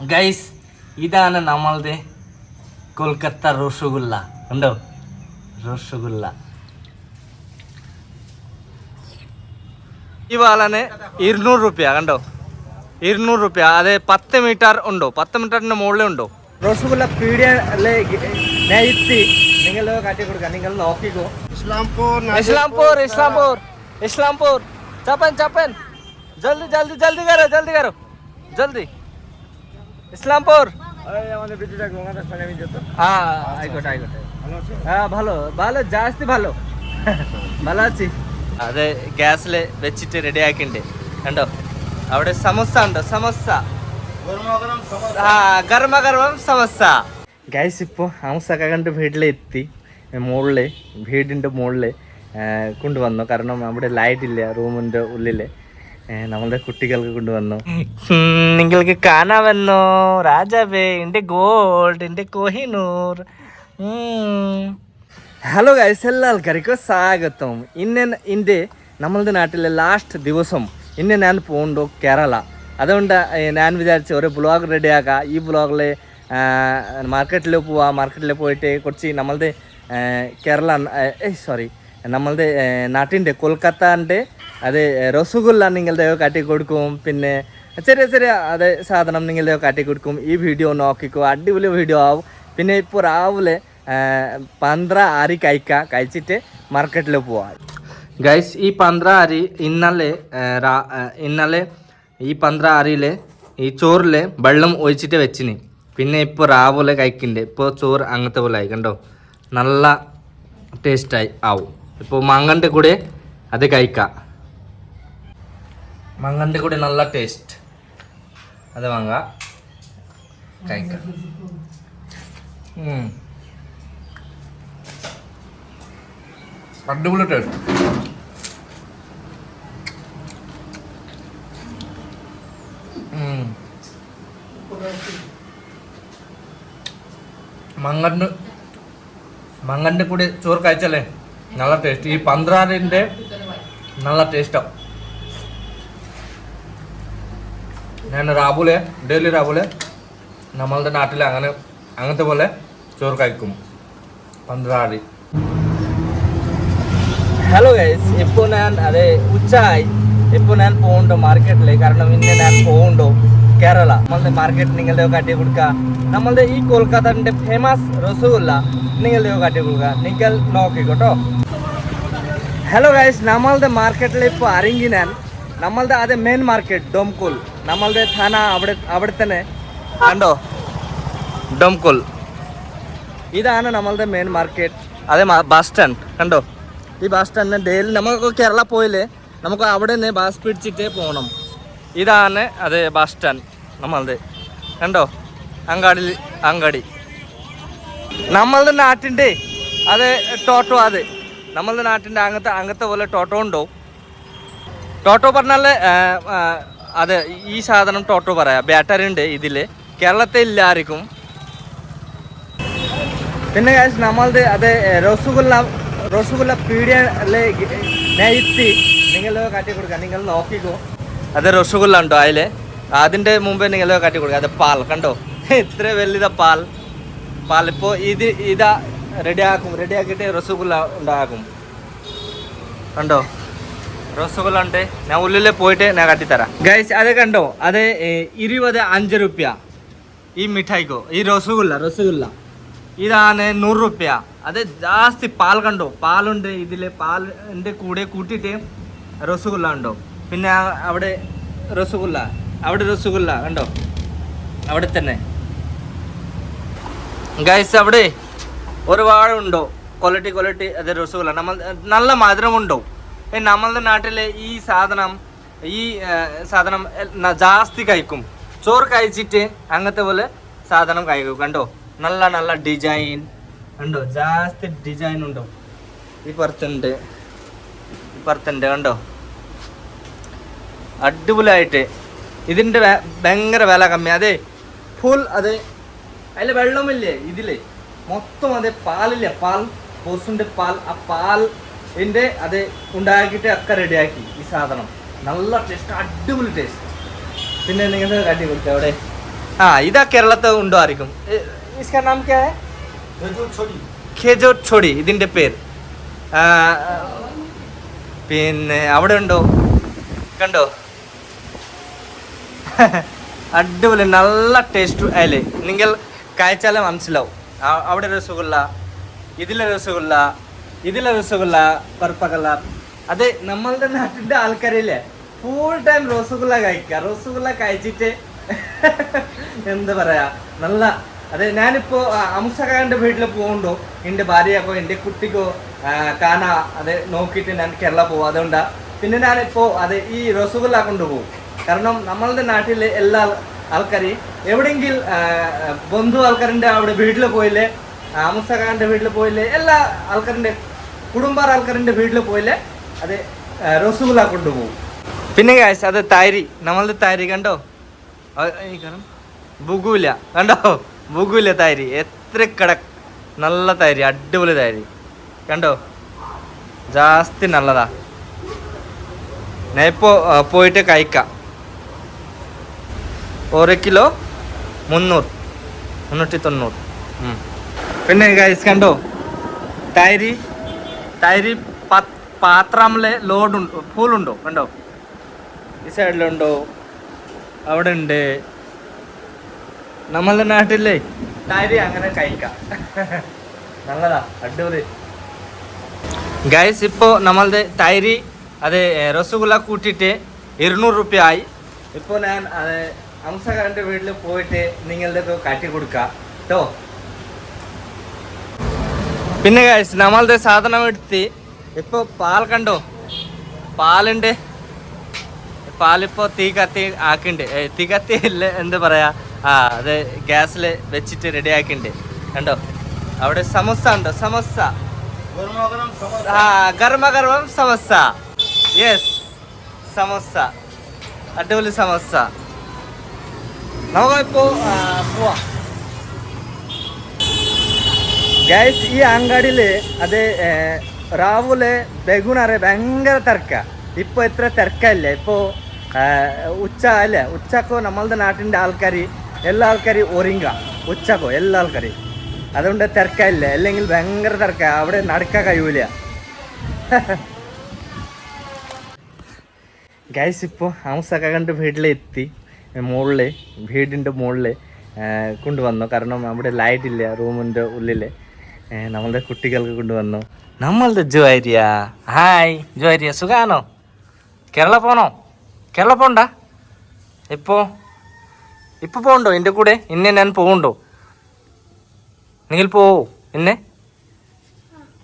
Guys ഇതാണ് നമ്മളുടെ കൊൽക്കത്ത റോഷഗുല്ല ഉണ്ടോ റോഷഗുല്ല ഈ വാലാണ് ഇരുന്നൂറ് റുപ്യ കണ്ടോ? ഇരുന്നൂറ് റുപ്യ. അത് പത്ത് മീറ്റർ ഉണ്ടോ? പത്ത് മീറ്ററിന്റെ മുകളിൽ ഉണ്ടോ? റോഷഗുല്ല പീഡിയയിലേക്ക് ഇസ്ലാംപൂർ ചപ്പൻ ചപ്പൻ. ജൽദി ജൽദി ജൽദി കരോ ജൽദി കരോ ജൽദി. ইসলামপুর? ആയിക്കോട്ടെ ആയിക്കോട്ടെ ആ വെച്ചിട്ട് റെഡി ആക്കിണ്ട് കണ്ടോ അവിടെ സമോസ ഉണ്ടോ? സമോസ ഗർമ സമോസ ഗൈസ് ഇപ്പോൾ ഹംസൊക്കെ കണ്ട് വീട്ടിലെത്തി മുകളിൽ വീടിന്റെ മുകളിൽ കൊണ്ടുവന്നു. കാരണം അവിടെ ലൈറ്റ് ഇല്ല റൂമിന്റെ ഉള്ളിൽ. നമ്മളുടെ കുട്ടികൾക്ക് കൊണ്ടുവന്നു? നിങ്ങൾക്ക് കാണാമെന്നോ? രാജാവേ എന്റെ ഗോൾഡ് എന്റെ കോഹിനൂർ. ഹലോ ഗൈസ് എല്ലാ ആൾക്കാർക്കും സ്വാഗതം. ഇന്ന് എന്റെ നമ്മളുടെ നാട്ടിലെ ലാസ്റ്റ് ദിവസം ഇന്ന് ഞാൻ പോകുന്നുണ്ടോ കേരള. അതുകൊണ്ട് ഞാൻ വിചാരിച്ചു ഒരു ബ്ലോഗ് റെഡിയാക്കാം ഈ ബ്ലോഗിൽ മാർക്കറ്റിൽ പോവാ. മാർക്കറ്റിൽ പോയിട്ട് കുറച്ച് നമ്മളുടെ കേരള സോറി നമ്മളുടെ നാട്ടിന്റെ കൊൽക്കത്താന്റെ അത് രസഗുല്ല നിങ്ങളുടെ കാട്ടി കൊടുക്കും പിന്നെ ചെറിയ ചെറിയ അത് സാധനം നിങ്ങളുടെ കാട്ടി കൊടുക്കും ഈ വീഡിയോ നോക്കിക്കോ അടിപൊളി വീഡിയോ ആവും. പിന്നെ ഇപ്പോൾ രാവിലെ പന്ത്ര അരി കഴിക്കുക കഴിച്ചിട്ട് മാർക്കറ്റിൽ പോവാം. ഗൈസ് ഈ പന്ത്ര അരി ഇന്നലെ ഇന്നലെ ഈ പന്ത്ര അരിയിൽ ഈ ചോറിൽ വെള്ളം ഒഴിച്ചിട്ട് വെച്ചിന്. പിന്നെ ഇപ്പോൾ രാവിലെ കഴിക്കുന്നുണ്ട് ഇപ്പോൾ ചോറ് അങ്ങനത്തെ പോലെ ആയി കണ്ടോ? നല്ല ടേസ്റ്റായി ആവും. ഇപ്പോൾ മങ്ങന്റെ കൂടെ അത് കഴിക്കാം. മങ്ങന്റെ കൂടെ നല്ല ടേസ്റ്റ് അത് വാങ്ങാം കഴിക്കാം. അടിപൊളി ടേസ്റ്റ് മങ്ങണ്ട് മങ്ങന്റെ കൂടെ ചോറ് കഴിച്ചല്ലേ നല്ല ടേസ്റ്റ് ഈ പന്ത്രണ്ടിന്റെ നല്ല ടേസ്റ്റാണ് ഞാൻ രാവിലെ ഡെയിലി രാവിലെ നമ്മളുടെ നാട്ടിൽ അങ്ങനെ അങ്ങനത്തെ പോലെ ചോറ് കഴിക്കും. പന്ത്രാടി ഹലോ ഗൈസ് ഇപ്പോൾ ഞാൻ അതെ ഉച്ചയായി. ഇപ്പോൾ ഞാൻ പോകുന്നുണ്ടോ മാർക്കറ്റിൽ കാരണം ഇന്ന് ഞാൻ പോകുന്നുണ്ടോ കേരള. നമ്മളുടെ മാർക്കറ്റ് നിങ്ങളുടെ കാട്ടി കൊടുക്കുക നമ്മളുടെ ഈ കൊൽക്കത്തന്റെ ഫേമസ് റസഗുല്ല നിങ്ങളുടെ കാട്ടി കൊടുക്കുക നിങ്ങൾ നോക്കിക്കോട്ടോ. ഹലോ ഗൈസ് നമ്മളുടെ മാർക്കറ്റിൽ ഇപ്പോൾ അരങ്ങി ഞാൻ. നമ്മളുടെ അതെ മെയിൻ മാർക്കറ്റ് ഡോംകുൽ. നമ്മളുടെ ഥാന അവിടെ അവിടെ തന്നെ. കണ്ടോ? ഡംകുൽ ഇതാണ് നമ്മളുടെ മെയിൻ മാർക്കറ്റ് അതെ ബസ് സ്റ്റാൻഡ് കണ്ടോ? ഈ ബസ് സ്റ്റാൻഡിന് ഡെയിലി നമുക്ക് കേരള പോയില്ലേ? നമുക്ക് അവിടെ നിന്ന് ബസ് പിടിച്ചിട്ടേ പോകണം ഇതാണ് അതെ ബസ് സ്റ്റാൻഡ് നമ്മളുടെ. കണ്ടോ? അങ്ങാടി അങ്ങാടി. നമ്മളുടെ നാട്ടിന്റെ അതെ ടോട്ടോ അതെ. നമ്മളുടെ നാട്ടിന്റെ അങ്ങനത്തെ അങ്ങനത്തെ പോലെ ടോട്ടോ ഉണ്ടോ? ടോട്ടോ പറഞ്ഞാൽ അതെ ഈ സാധനം ടോട്ടോ പറയാ. ബാറ്ററി ഉണ്ട് ഇതിൽ കേരളത്തെ എല്ലാവർക്കും. പിന്നെ കാശ് നമ്മളുടെ അത് റോസുഗുല്ല രസഗുല്ല പീഡിയല്ലേ ഞാൻ എത്തി നിങ്ങൾ കാട്ടി കൊടുക്കാം. നിങ്ങൾ നോക്കിക്കോ. അത് റോസുഗുല്ല ഉണ്ടോ അതിൽ അതിന്റെ മുമ്പേ നിങ്ങൾ കാട്ടി കൊടുക്കാം. അത് പാൽ കണ്ടോ? ഇത്ര വലുതാ പാൽ. പാൽ ഇപ്പോൾ ഇത് ഇതാ റെഡിയാക്കും റെഡിയാക്കിയിട്ട് റസഗുല്ല ഉണ്ടാക്കും. കണ്ടോ? രസഗുല്ല ഉണ്ട് ഞാൻ ഉള്ളിൽ പോയിട്ട് ഞാൻ കട്ടിത്തരാം ഗൈസ് അത് കണ്ടോ? അത് ഇരുപത് അഞ്ച് റുപ്യ. ഈ മിഠായിക്കോ? ഈ രസഗുല്ല രസഗുല്ല ഇതാണ് നൂറ് റുപ്യ. അത് ജാസ്തി പാൽ കണ്ടോ? പാലുണ്ട് ഇതിൽ പാലിന്റെ കൂടെ കൂട്ടിയിട്ട് രസഗുല്ല ഉണ്ടോ പിന്നെ അവിടെ രസഗുല്ല അവിടെ രസഗുല്ല കണ്ടോ? അവിടെ തന്നെ. ഗൈസ് അവിടെ ഒരുപാട് ഉണ്ടോ ക്വാളിറ്റി ക്വാളിറ്റി അത് രസഗുല്ല നമ്മൾ നല്ല മധുരമുണ്ടോ? നമ്മളുടെ നാട്ടിലെ ഈ സാധനം ഈ സാധനം ജാസ്തി കഴിക്കും. ചോറ് കഴിച്ചിട്ട് അങ്ങനത്തെ പോലെ സാധനം കഴിക്കും. കണ്ടോ? നല്ല നല്ല ഡിസൈൻ കണ്ടോ? ജാസ്തി ഡിസൈൻ ഉണ്ടോ? ഈ പുറത്തുണ്ട്. ഈ പുറത്തുണ്ട്. കണ്ടോ? അടിപൊളിയായിട്ട്. ഇതിന്റെ ഭയങ്കര വില കമ്മി. അതെ ഫുൾ അത് അതിൽ വെള്ളമില്ലേ? ഇതിൽ. മൊത്തം അതെ പാലില്ലേ? പാൽ പൊസുണ്ട് പാൽ ആ പാൽ എൻ്റെ അത് ഉണ്ടാക്കിയിട്ട് ഒക്കെ റെഡിയാക്കി ഈ സാധനം നല്ല ടേസ്റ്റ് അടിപൊളി ടേസ്റ്റ് പിന്നെ നിങ്ങൾ കാട്ടി കൊടുക്കുക അവിടെ ആ ഇതാ കേരളത്തിൽ ഉണ്ടോ ആയിരിക്കും ഏ, इसका नाम क्या है ഖേജോ ഛൊടി ഇതിന്റെ പേര് ആ, പിന്നെ അവിടെ ഉണ്ടോ കണ്ടോ അടിപൊളി നല്ല ടേസ്റ്റ് അല്ലേ നിങ്ങൾ കഴിച്ചാലേ മനസ്സിലാവും ആ- അവിടെ രസഗുല്ല ഇതിലെ രസഗുല്ല ഇതിലെ രസഗുല്ല പർപ്പകല്ല അത് നമ്മളുടെ നാട്ടിന്റെ ആൾക്കാരില്ലേ? ഫുൾ ടൈം രസഗുല്ല കഴിക്കുക രസഗുല്ല കഴിച്ചിട്ട് എന്താ പറയാ? നല്ല അതെ ഞാനിപ്പോ അംസകാരന്റെ വീട്ടിൽ പോകുന്നുണ്ടോ എന്റെ ഭാര്യക്കോ എന്റെ കുട്ടിക്കോ കാണാ. അതെ നോക്കിയിട്ട് ഞാൻ കേരള പോകും അതുകൊണ്ടാ. പിന്നെ ഞാനിപ്പോ അതെ ഈ രസഗുല്ല കൊണ്ടുപോകും. കാരണം നമ്മളുടെ നാട്ടിലെ എല്ലാ ആൾക്കാരെയും എവിടെയെങ്കിലും ബന്ധു ആൾക്കാരുടെ അവിടെ വീട്ടിൽ പോയില്ലേ അമുസകാരന്റെ വീട്ടിൽ പോയില്ലേ എല്ലാ ആൾക്കാരുടെ കുടുംബാർ ആൾക്കാരുടെ വീട്ടിൽ പോയില്ലേ? അത് ആ, രസഗുല്ല കൊണ്ടുപോകും. പിന്നെ guys, അത് താരി നമ്മളുടെ താരി കണ്ടോ? ബുഗൂല കണ്ടോ? ബുഗൂല താരി എത്ര കട നല്ല താരി അടിപൊളി താരി. കണ്ടോ? ജാസ്തി നല്ലതാ. ഞാൻ ഇപ്പോൾ പോയിട്ട് കഴിക്കാം. ഒരു കിലോ മുന്നൂറ് മുന്നൂറ്റി തൊണ്ണൂറ്. പിന്നെ ഗൈസ് കണ്ടോ? തൈരി തൈരി പാത്രമിലെ ലോഡുണ്ടോ? ഫുള്ളുണ്ടോ കണ്ടോ? ഈ സൈഡിലുണ്ടോ? അവിടെ ഉണ്ട് നമ്മളുടെ നാട്ടിലെ തൈരി അങ്ങനെ കഴിക്കാം. നല്ലതാ അടിപൊളി. ഗൈസ് ഇപ്പോൾ നമ്മളുടെ തൈരി അത് രസഗുല്ല കൂട്ടിയിട്ട് ഇരുന്നൂറ് റുപ്യ ആയി. ഇപ്പോൾ ഞാൻ അത് അംസകാരന്റെ വീട്ടിൽ പോയിട്ട് നിങ്ങളുടെ കാട്ടി കൊടുക്കാം കേട്ടോ പിന്നെ കാശ് നമ്മളുടെ സാധനം എടുത്ത് ഇപ്പൊ പാൽ കണ്ടോ? പാലുണ്ട്. പാലിപ്പോൾ തീ കത്തി ആക്കിണ്ട്. തീ കത്തി ഇല്ല എന്താ പറയാ? ആ അത് ഗ്യാസിൽ വെച്ചിട്ട് റെഡി ആക്കിണ്ട്. കണ്ടോ? അവിടെ സമോസ ഉണ്ടോ? സമോസ. ആ ഗർമ സമോസ. യെസ് സമോസ. അടിപൊളി സമോസ. നമുക്കിപ്പോ ആ, പോവാം. ഗൈസ് ഈ അങ്ങാടിയിൽ അത് രാവുൽ ബെഗുണാറ് ഭയങ്കര തിരക്ക. ഇപ്പൊ എത്ര തിരക്കില്ല? ഇപ്പോ ആ, ഉച്ച അല്ലേ? ഉച്ചക്കോ നമ്മളുടെ നാട്ടിന്റെ ആൾക്കാർ എല്ലാ ആൾക്കാരും ഒരുങ്ങ. ഉച്ചക്കോ എല്ലാ ആൾക്കാരും. അതുകൊണ്ട് തിരക്കില്ല? അല്ലെങ്കിൽ ഭയങ്കര തിരക്ക. അവിടെ നടക്കാൻ കഴിയൂല. ഗൈസ് ഇപ്പോൾ ഹംസക്ക കണ്ട് വീട്ടിലെത്തി. മുകളിൽ വീടിന്റെ മുകളിൽ കൊണ്ടുവന്നു. കാരണം അവിടെ ലൈറ്റ് ഇല്ല റൂമിന്റെ ഉള്ളിൽ നമ്മളുടെ കുട്ടികൾക്ക് കൊണ്ടുവന്നു? നമ്മളുടെ ജോരിയ. ഹായ് ജോരിയ സുഖാണോ? കേരള പോണോ? കേരള പോണ്ട. ഇപ്പോൾ ഇപ്പോൾ പോകണ്ടോ എന്റെ കൂടെ? ഇന്നെ ഞാൻ പോകണ്ടോ നിങ്ങൾ പോവോ എന്നെ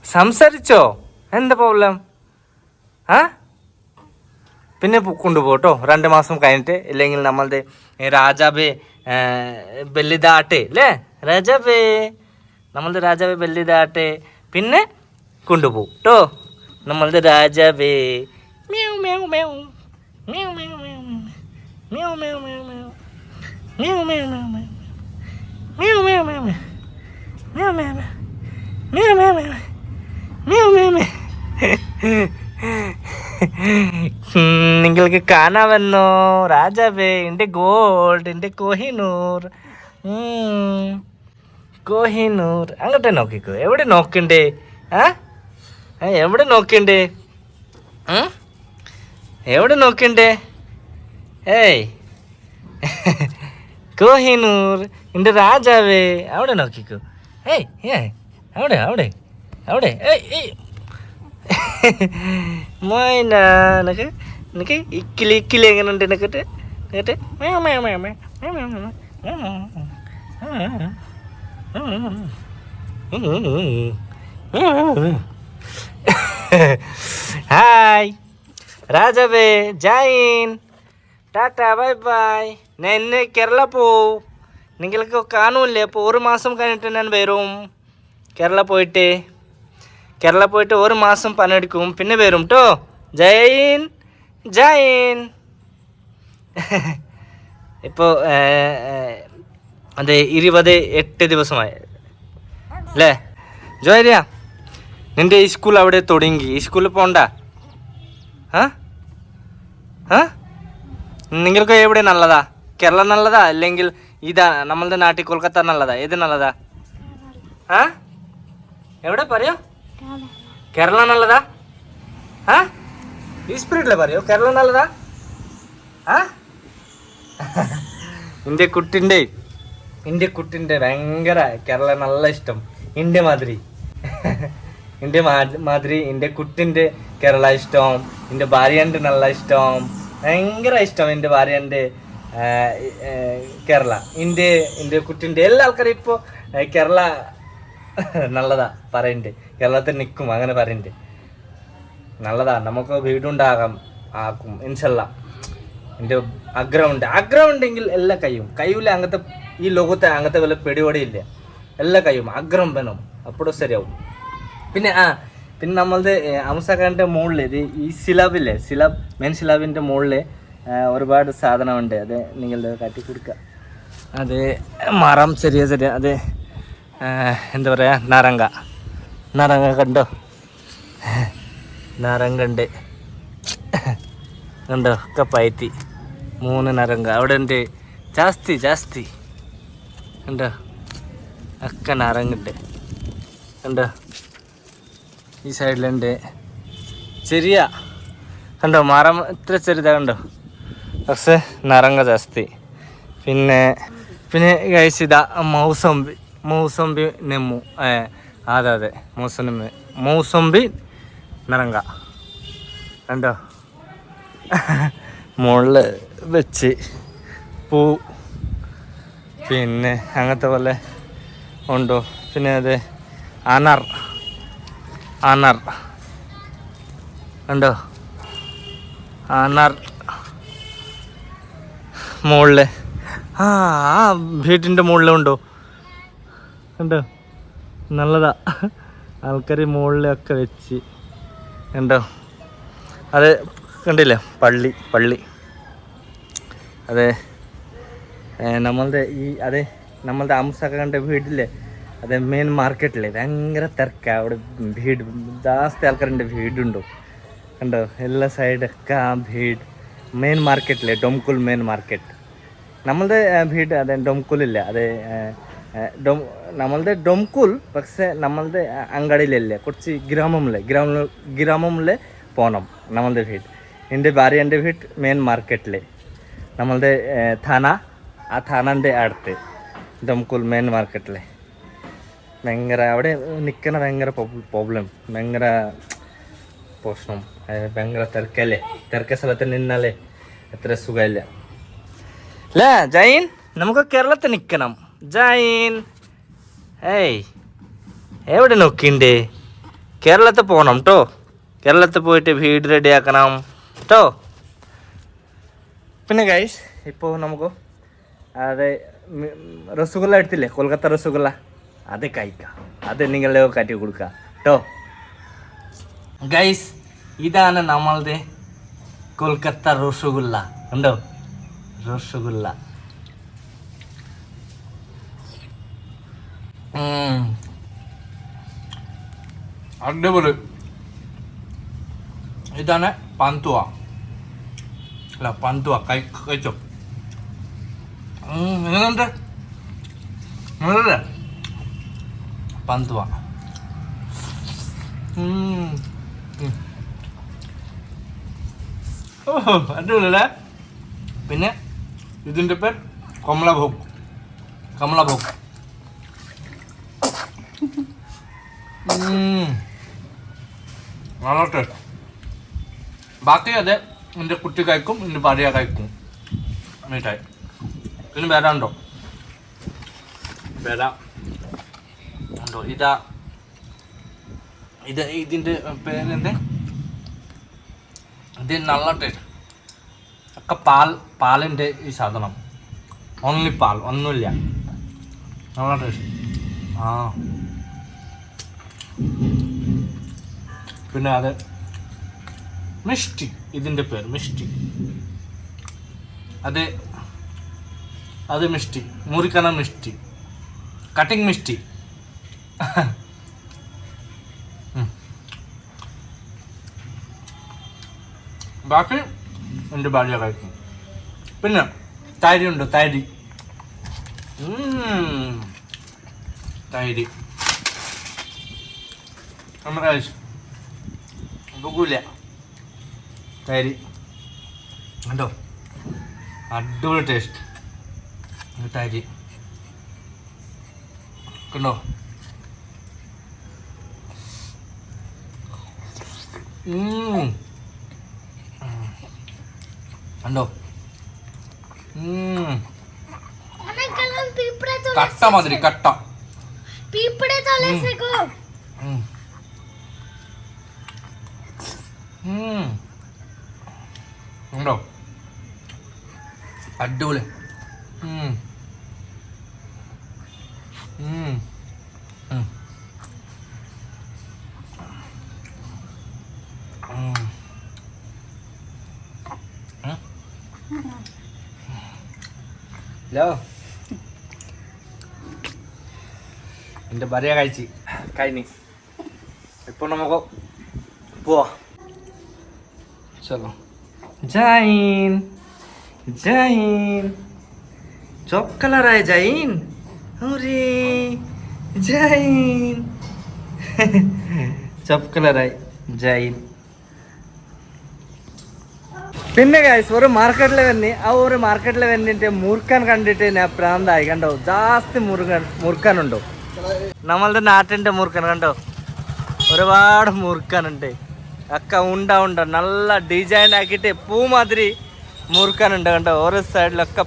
സംസാരിച്ചോ? എന്താ പ്രോബ്ലം ആ? പിന്നെ കൊണ്ടുപോട്ടോ. രണ്ട് മാസം കഴിഞ്ഞിട്ട് ഇല്ലെങ്കിൽ നമ്മളുടെ രാജാബേ ബല്ലിദാട്ടെ അല്ലേ രാജാവേ നമ്മളുടെ രാജാവേ വലുതാട്ടെ പിന്നെ കൊണ്ടുപോകും കേട്ടോ നമ്മളുടെ രാജാവേ മ്യാവ് മ്യാവ് മ്യാവ് മ്യാവ് മ്യാവ് മ്യാവ് മ്യാവ് മ്യാവ് മ്യാവ് മ്യാവ് മ്യാവ് മ്യാവ് മ്യാവ് മ്യാവ് മ്യാവ് മ്യാവ് മ്യാവ് മ്യാവ് മ്യാവ് നിങ്ങൾക്ക് കാണാമെന്നോ രാജാവേ എന്റെ ഗോൾഡ് എന്റെ കോഹിനൂർ കോഹിനൂർ. അങ്ങോട്ടേ നോക്കിക്കോ. എവിടെ നോക്കണ്ടേ? ആ? എവിടെ നോക്കണ്ടേ? എവിടെ നോക്കണ്ടേ? ഏയ്. കോഹിനൂർ എന്റെ രാജാവേ. അവിടെ നോക്കിക്കോ. ഏയ് ഏ അവിടെ അവിടെ അവിടെ. ഏയ് ഏയ്. എനിക്ക് ഇക്കിലി ഇക്കിലി എങ്ങനെ ഉണ്ട് എന്നൊക്കെ എന്നിട്ട് മേ മേ മേ മേ മേ മേ മേ ഹായ് രാജാവേ ജൈൻ ടാറ്റ ബൈ ബൈ ഞാൻ കേരള പോവും നിങ്ങൾക്ക് കാണൂല്ലേ? ഇപ്പോൾ ഒരു മാസം കഴിഞ്ഞിട്ട് ഞാൻ വരും. കേരള പോയിട്ട്. കേരള പോയിട്ട് ഒരു മാസം പണിയെടുക്കും. പിന്നെ വരും കേട്ടോ ജൈൻ ജൈൻ ഇപ്പോൾ അതെ ഇരുപത് എട്ട് ദിവസമായി. അല്ലേ ജോയരിയ നിന്റെ സ്കൂൾ അവിടെ തുടങ്ങി സ്കൂളിൽ പോണ്ട. നിങ്ങൾക്ക് എവിടെ നല്ലതാ? കേരള നല്ലതാ? അല്ലെങ്കിൽ ഇതാ നമ്മളുടെ നാട്ടിൽ കൊൽക്കത്ത നല്ലതാ? ഏത് നല്ലതാ? ആ? എവിടെ പറയോ? കേരള നല്ലതാ? ആ? ഈ സ്പിരിറ്റിലെ പറയോ. കേരള നല്ലതാ? ആ? നിന്റെ കുട്ടിന്റെ എന്റെ കുട്ടിന്റെ ഭയങ്കര കേരള നല്ല ഇഷ്ടം. എന്റെ മാതിരി. എന്റെ മാതിരി എന്റെ കുട്ടിന്റെ കേരള ഇഷ്ടം. എന്റെ ഭാര്യന്റെ നല്ല ഇഷ്ടം. ഭയങ്കര ഇഷ്ടം എന്റെ ഭാര്യന്റെ കേരള. എന്റെ എന്റെ കുട്ടിന്റെ എല്ലാ ആൾക്കാരും ഇപ്പോൾ കേരള നല്ലതാ പറയണ്ട്. കേരളത്തിൽ നിൽക്കും അങ്ങനെ പറയണ്ട്. നല്ലതാ. നമുക്ക് വീടുണ്ടാകാം ആക്കും ഇൻഷല്ല എന്റെ ആഗ്രഹമുണ്ട്. ആഗ്രഹം ഉണ്ടെങ്കിൽ എല്ലാം കഴിയും. കഴിയില്ല അങ്ങനത്തെ ഈ ലോകത്തെ അങ്ങനത്തെ വല്ല പിടിപടിയില്ല എല്ലാം കഴിയും. ആഗ്രഹം വേണം. അപ്പോഴും ശരിയാവും. പിന്നെ ആ പിന്നെ നമ്മളുടെ അംസക്കാരന്റെ മുകളിൽ ഇത് ഈ സിലാബില്ലേ? സിലാബ് മെയിൻ സിലാബിന്റെ മുകളിൽ ഒരുപാട് സാധനമുണ്ട്. അത് നിങ്ങളുടെ കാട്ടി കൊടുക്കുക അത് മരം ചെറിയ ചെറിയ അത് എന്താ പറയുക നാരങ്ങ. നാരങ്ങ കണ്ടോ? നാരങ്ങ ഉണ്ട്. കണ്ടോ? ഒക്കെ പയറ്റി. മൂന്ന് നരങ്ക അവിടെ ഉണ്ട് ജാസ്തി ജാസ്തി. കണ്ടോ? ഒക്കെ നരങ്ങുണ്ട്. കണ്ടോ? ഈ സൈഡിലുണ്ട്. ചെറിയ കണ്ടോ? മരം ഇത്ര ചെറുതാ കണ്ടോ? പക്ഷേ നരങ്ങ ജാസ്തി. പിന്നെ പിന്നെ കഴിച്ചിതാ മൗസമ്പി മൗസമ്പി നെമ്മു. അതെ അതെ. മൗസമ്പി മൗസമ്പി നരങ്ക കണ്ടോ? മുകളിൽ വെച്ച് പൂ പിന്നെ അങ്ങനത്തെ പോലെ ഉണ്ടോ? പിന്നെ അത് അനർ. അനർ. ഉണ്ടോ അനർ. മുകളിൽ ആ ആ വീട്ടിന്റെ മുകളിലുണ്ടോ ഉണ്ടോ? നല്ലതാ. ആൾക്കാർ മുകളിലൊക്കെ വെച്ച്. ഉണ്ടോ അത് കണ്ടില്ലേ? പള്ളി പള്ളി. അതെ. നമ്മളുടെ ഈ അതെ നമ്മളുടെ അംസക്കന്റെ വീട്ടിലെ അതെ മെയിൻ മാർക്കറ്റിലെ ഭയങ്കര തിരക്കാണ് അവിടെ വീട് ജാസ്തി ആൾക്കാരുടെ വീടുണ്ടോ? കണ്ടോ? എല്ലാ സൈഡൊക്കെ ആ വീട്. മെയിൻ മാർക്കറ്റിലെ ഡൊംകുൽ മെയിൻ മാർക്കറ്റ് നമ്മളുടെ ഭീഡ് അതെ ഡൊംകുലില്ല അതെ ഡൊ നമ്മളുടെ ഡൊംകുൽ പക്ഷേ നമ്മളുടെ അങ്കടയിലല്ലേ കുറച്ച് ഗ്രാമമില്ലേ ഗ്രാമ ഗ്രാമമില്ലേ പോകണം നമ്മളുടെ വീട്. എന്റെ ഭാര്യ എന്റെ വീട് മെയിൻ മാർക്കറ്റിലെ നമ്മളുടെ ധന ആ തണന്റെ അടുത്ത് ദംകുൽ മെയിൻ മാർക്കറ്റിലെ. ഭയങ്കര അവിടെ നിൽക്കണ ഭയങ്കര പ്രോബ്ലം ഭയങ്കര പ്രശ്നം. ഭയങ്കര തിരക്കല്ലേ? തിരക്ക സ്ഥലത്ത് നിന്നാലേ എത്ര സുഖമില്ല. അല്ലേ ജൈൻ നമുക്ക് കേരളത്തിൽ നിൽക്കണം ജൈൻ ഏയ് എവിടെ നോക്കിണ്ടേ? കേരളത്തിൽ പോകണം കേട്ടോ കേരളത്തിൽ പോയിട്ട് വീട് റെഡിയാക്കണം കേട്ടോ പിന്നെ ഗൈസ് ഇപ്പോൾ നമുക്ക് അത് രസഗുല്ല എടുത്തില്ലേ? കൊൽക്കത്ത രസഗുല്ല അത് കഴിക്കാം. അത് നിങ്ങളെ കാറ്റി കൊടുക്കുക കേട്ടോ ഗൈസ് ഇതാണ് നമ്മളുടെ കൊൽക്കത്ത രസഗുല്ല ഉണ്ടോ രസഗുല്ല ഉം. അടിപൊളി. ഇതാണ് പാന്തുവ. അല്ല പാന്തുവ. കൈ കഴിച്ചോ? എങ്ങനെയുണ്ട് നല്ലതല്ലേ പന്തുവ. ഓഹോ അടിപൊളിയല്ലേ? പിന്നെ ഇതിന്റെ പേര് കമലഭോഗ്. ഉം. നല്ല ടേസ്റ്റ് ബാക്കി അതെ എന്റെ കുട്ടി കഴിക്കും എന്റെ ഭാര്യ കഴിക്കും മിഠായി. പിന്നെ വേറെ ഉണ്ടോ? വേറെ ഉണ്ടോ? ഇതാ. ഇത് ഇതിന്റെ പേരെന്ത്? ഇത് നല്ല ടേസ്റ്റ് ഒക്കെ പാൽ പാലിന്റെ ഈ സാധനം. ഓൺലി പാൽ ഒന്നുമില്ല. നല്ല ടേസ്റ്റ് ആ. പിന്നെ അത് മിഷ്ടി ഇതിന്റെ പേര് മിഷ്ടി. അത് അത് മിഷ്ടി. മുറിക്കണ മിഷ്ടി. കട്ടിങ് മിഷ്ടി. ബാക്കി എന്റെ ഭാര്യ കഴിക്കും. പിന്നെ തൈര്. ഉണ്ട് തൈര്. തൈര് നമ്മുടെ ബുക്കൂല തൈര്. കണ്ടോ? അടിപൊളി ടേസ്റ്റ് തരി കണ്ടോ? കണ്ടോ? കട്ട മാതിരി കട്ട. ഉണ്ടോ ഉം. Hmm. Hmm. Hello. Ini baru ya kaiji, kai ini. Ipo nama kok, buah. Solo. Jain, Jain. Job kelar aja Jain. Jain. Jain. ചപ്പലറായി Jain. പിന്നെ ഗായ്സ് ഒരു മാർക്കറ്റിൽ തന്നെ ആ ഒരു മാർക്കറ്റിൽ തന്നെ മുറുക്കാൻ കണ്ടിട്ട് ഞാൻ പ്രാന്തായി. കണ്ടോ? ജാസ്തി മുറുകൻ മുറുക്കാനുണ്ടോ? നമ്മളുടെ നാട്ടിന്റെ മുറുക്കൻ കണ്ടോ? ഒരുപാട് മുറുക്കാനുണ്ട്. ഒക്കെ ഉണ്ട ഉണ്ട. നല്ല ഡിസൈൻ ആക്കിയിട്ട് പൂ മാതിരി മുറുക്കാനുണ്ട് കണ്ടോ? ഓരോ സൈഡിലൊക്കെ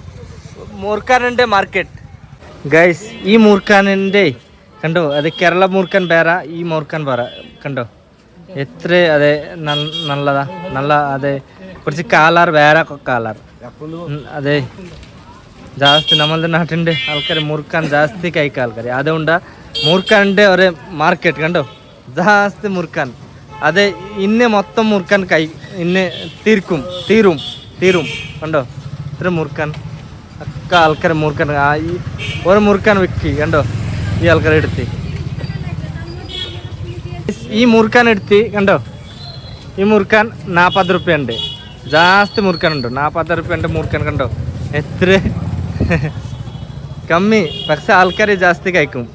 മുറുക്കാനുണ്ട് മാർക്കറ്റ് ഗൈസ് ഈ മൂർഖാനിന്റെ കണ്ടോ? അത് കേരള മൂർക്കൻ പേര ഈ മൂർഖൻ പേര കണ്ടോ? എത്ര അതെ നല്ലതാ നല്ല അതെ കുറച്ച് കാലാർ വേറെ കാലാർ അതെ. ജാസ്തി നമ്മളുടെ നാട്ടിന്റെ ആൾക്കാർ മുറുക്കാൻ ജാസ്തി കഴിക്കുക ആൾക്കാർ അതുകൊണ്ട് മുറുക്കാന്റെ ഒരു മാർക്കറ്റ് കണ്ടോ? ജാസ്തി മുറുക്കാൻ അതെ ഇന്ന് മൊത്തം മുറുക്കാൻ കൈ ഇന്ന് തീർക്കും തീരും തീരും കണ്ടോ? ഇത്ര മുറുക്കാൻ ഒക്കെ ആൾക്കാർ മുറുക്കാൻ ആ ഈ ഒരു മുറുക്കാൻ വിൽക്കി കണ്ടോ? ഈ ആൾക്കാരെ എടുത്ത്. ഈ മുറുക്കാൻ എടുത്ത് കണ്ടോ? ഈ മുറുക്കാൻ നാൽപ്പത് റുപ്യ ഉണ്ട് ജാസ്തി മുറുക്കാനുണ്ട്. നാൽപ്പത് റുപ്യ ഉണ്ട് മുറുക്കാൻ കണ്ടോ? എത്ര? കമ്മി. പക്ഷെ ആൾക്കാർ ജാസ്തി കഴിക്കും.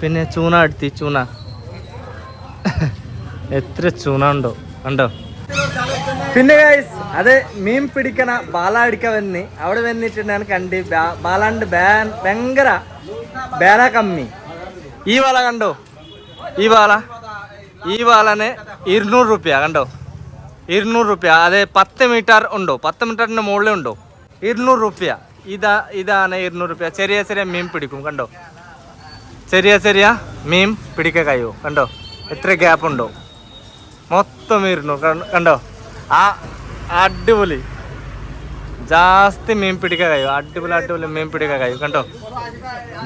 പിന്നെ ചൂണ എടുത്തി ചൂണ. എത്ര ചൂണ ഉണ്ടോ? കണ്ടോ? പിന്നെ ഗൈസ് അത് മീൻ പിടിക്കണ ബാല അടിക്ക വന്നി. അവിടെ വന്നിട്ട് ഞാൻ കണ്ട് ബാലാണ്ട് ഭയങ്കര ബേല കമ്മി. ഈ വാല കണ്ടോ? ഈ വാല ഈ വാലന് ഇരുന്നൂറ് റുപ്യ കണ്ടോ? ഇരുന്നൂറ് റുപ്യ. അത് പത്ത് മീറ്റർ ഉണ്ടോ? പത്ത് മീറ്ററിന്റെ മുകളിൽ ഉണ്ടോ? ഇരുന്നൂറ് റുപ്യ. ഇതാ ഇതാണ് ഇരുന്നൂറ് റുപ്യ. ചെറിയ ചെറിയ മീൻ പിടിക്കും കണ്ടോ? ചെറിയ ചെറിയ മീൻ പിടിക്ക കഴിയോ കണ്ടോ? എത്ര ഗ്യാപ്പ് ഉണ്ടോ? മൊത്തം ഇരുന്നൂറ് കണ്ടോ? ആ അടിപൊളി. ജാസ്തി മീൻ പിടിക്കാൻ കഴിയും. അടിപൊളി അടിപൊളി മീൻ പിടിക്കാൻ കഴിയും. കണ്ടോ?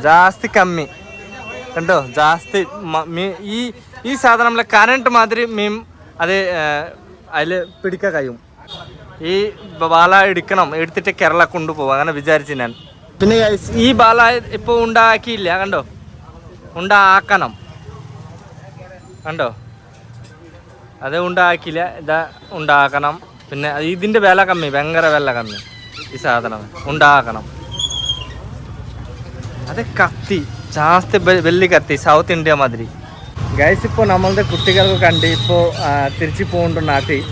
ജാസ്തി കമ്മി. കണ്ടോ? ജാസ്തി ഈ ഈ സാധനം നമ്മളെ കറണ്ട് മാതിരി മീൻ അത് അതിൽ പിടിക്കാൻ കഴിയും. ഈ ബാല എടുക്കണം എടുത്തിട്ട് കേരള കൊണ്ടുപോകും. അങ്ങനെ വിചാരിച്ചു ഞാൻ. പിന്നെ ഈ ബാല ഇപ്പോൾ ഉണ്ടാക്കിയില്ല. കണ്ടോ? ഉണ്ടാക്കണം. കണ്ടോ? അത് ഉണ്ടാക്കില്ല ഇതാ ഉണ്ടാക്കണം. പിന്നെ ഇതിന്റെ വില കമ്മി ഭയങ്കര വില കമ്മി ഈ സാധനം. ഉണ്ടാക്കണം. അത് കത്തി ജാസ്തി വെല്ലി കത്തി സൗത്ത് ഇന്ത്യ മാതിരി. ഗൈസ് ഇപ്പോൾ നമ്മളുടെ കുട്ടികൾക്ക് കണ്ട് ഇപ്പോൾ തിരിച്ചു പോകുന്നുണ്ട് നാട്ടിൽ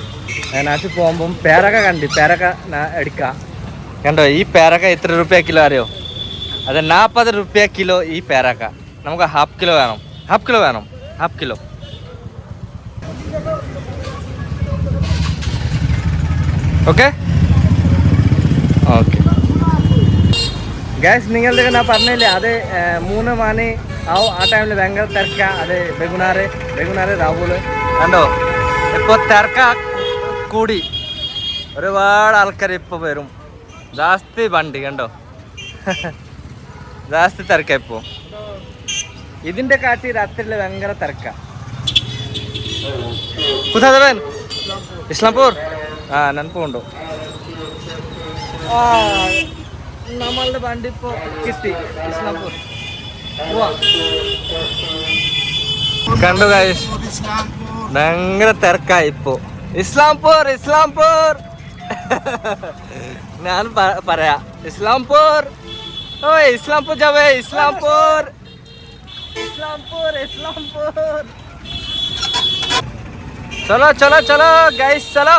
നാട്ടിൽ പോകുമ്പം പേരക്ക കണ്ട് പേരക്ക ന- എടുക്കാം. കണ്ടോ ഈ പേരക്ക എത്ര റുപ്യ കിലോ അറിയോ? അത് നാൽപ്പത് റുപ്യ കിലോ ഈ പേരക്ക. നമുക്ക് ഹാഫ് കിലോ വേണം. ഹാഫ് കിലോ വേണം. Half kilo okay? Okay. Gas നിങ്ങളുടെ ഞാൻ പറഞ്ഞില്ലേ അത് മൂന്ന് മാനി ആ ആ ടൈമിൽ ഭയങ്കര തിരക്ക. അത് ബെഗുനാറ് ബെഗുനാറ് രാഹുൽ കണ്ടോ? ഇപ്പൊ തിരക്ക കൂടി. ഒരുപാട് ആൾക്കാർ ഇപ്പൊ വരും. ജാസ്തി വണ്ടി കണ്ടോ? ജാസ്തി തിരക്ക ഇപ്പോ. ഇതിന്റെ കാട്ടി രാത്രിയിൽ ഭയങ്കര തിരക്ക. കുതാതവൻ ഇസ്ലാംപൂർ? ആ ನೆನಪುಂಡು നമ്മളുടെ വണ്ടി ഇപ്പോൾ കിട്ടി. ഇസ്ലാംപൂർ കണ്ടു കായ് ഭയങ്കര തിരക്കായി ഇപ്പോ. ഇസ്ലാംപൂർ ഇസ്ലാംപൂർ. ഞാൻ പറയാ. ഇസ്ലാംപൂർ. ഓ ഇസ്ലാംപൂർ ജവേ ഇസ്ലാംപൂർ. ഇസ്ലാംപൂർ ഇസ്ലാംപൂർ. ചലോ ചലോ ചലോ ഗൈസ് ചലോ.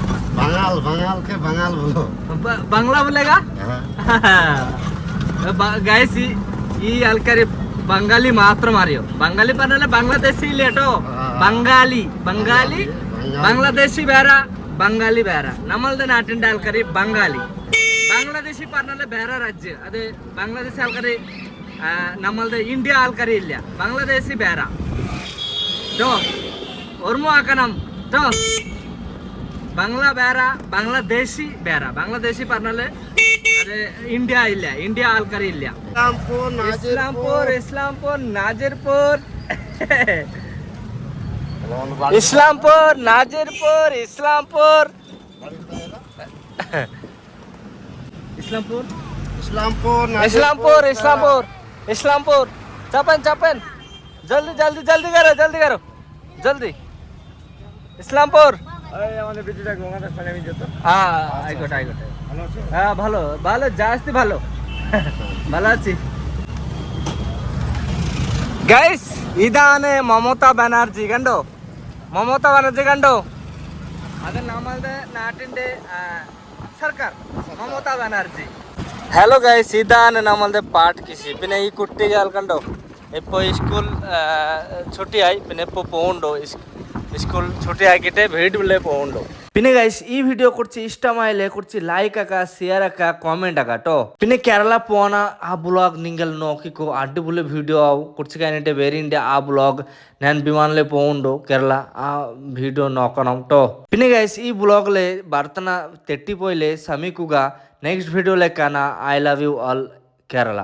বাঙাল বাঙালকে বাঙাল বলো বাংলা বলেগা ഗൈസ് ഈ ആൾക്കാര് ബംഗാളി മാത്രം അറിയോ ബംഗാളി പറഞ്ഞാൽ ബംഗ്ലാദേശി ഇല്ല കേട്ടോ ബംഗാളി ബംഗാളി ബംഗ്ലാദേശി വേറെ ബംഗാളി വേറെ നമ്മളുടെ നാട്ടിന്റെ ആൾക്കാര് ബംഗാളി ബംഗ്ലാദേശി പറഞ്ഞാൽ വേറെ രാജ്യം അത് ബംഗ്ലാദേശി ആൾക്കാര് നമ്മളുടെ ഇന്ത്യ ആൾക്കാര് ഇല്ല ബംഗ്ലാദേശി വേറെ കേട്ടോ ഓർമ്മ ആക്കണം കേട്ടോ বাংলা বেড়া বাংলাদেশি বেড়া বাংলাদেশি പറഞ്ഞാല് ഇന്ത്യ ഇല്ല ഇന്ത്യ ആൾക്കാരില്ല ഇസ്ലാംപൂർ ഇസ്ലാംപൂർ നാജിർപൂർ ഇസ്ലാംപൂർ നാജിർപൂർ ഇസ്ലാംപൂർ ഇസ്ലാംപൂർ इस्लामपुर इस्लामपुर इस्लामपुर इस्लामपुर चपन चपन जल्दी जल्दी जल्दी करो जल्दी करो जल्दी इस्लामपुर হ্যাঁ ভালো ভালো যা আসতে ভালো ভালো আছি গাইস ইদানে মমতা ব্যানার্জি കണ്ടോ മമത ബാനർജി കണ്ടോ അത് നമ്മളുടെ നാട്ടിന്റെ സർക്കാർ മമത ബാനർജി ഹലോ ഗൈസ് ഇതാണ് നമ്മളുടെ പാട്ട് കൃഷി പിന്നെ ഈ കുട്ടികൾ കണ്ടോ ഇപ്പോൾ സ്കൂൾ ചുട്ടിയായി പിന്നെ ഇപ്പോൾ പോകുന്നുണ്ടോ സ്കൂൾ ଛୁଟିയാക്കിയിട്ട് വീട്ടിലെ പോകുന്നുണ്ടോ പിന്നെ ഗൈസ് ഈ വീഡിയോ കുറച്ച് ഇഷ്ടമായാലേ കുറച്ച് ലൈക്ക് ആക്ക ഷെയർ ആക്ക കോമെന്റ് ആക്ക കേട്ടോ പിന്നെ കേരള പോണ ആ ബ്ലോഗ് നിങ്ങൾ നോക്കിക്കോ അടിപൊളി വീഡിയോ ആവും കുറച്ച് കഴിഞ്ഞിട്ട് വരിന്റെ ആ ബ്ലോഗ് ഞാൻ വിമാനിൽ പോകുന്നുണ്ടോ കേരള ആ വീഡിയോ നോക്കണം കേട്ടോ പിന്നെ ഗൈസ് ഈ ബ്ലോഗിലെ ഭർത്തന തെറ്റിപ്പോയില്ലേ ശ്രമിക്കുക next വീഡിയോയിലേക്കാണ് I love you all Kerala